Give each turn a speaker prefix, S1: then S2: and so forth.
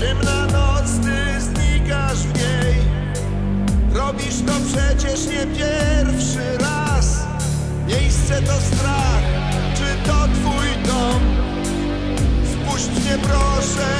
S1: Ciemna noc, ty znikasz w niej? Robisz to przecież nie pierwszy raz. Miejsce to strach, czy to twój dom? Wpuść mnie proszę.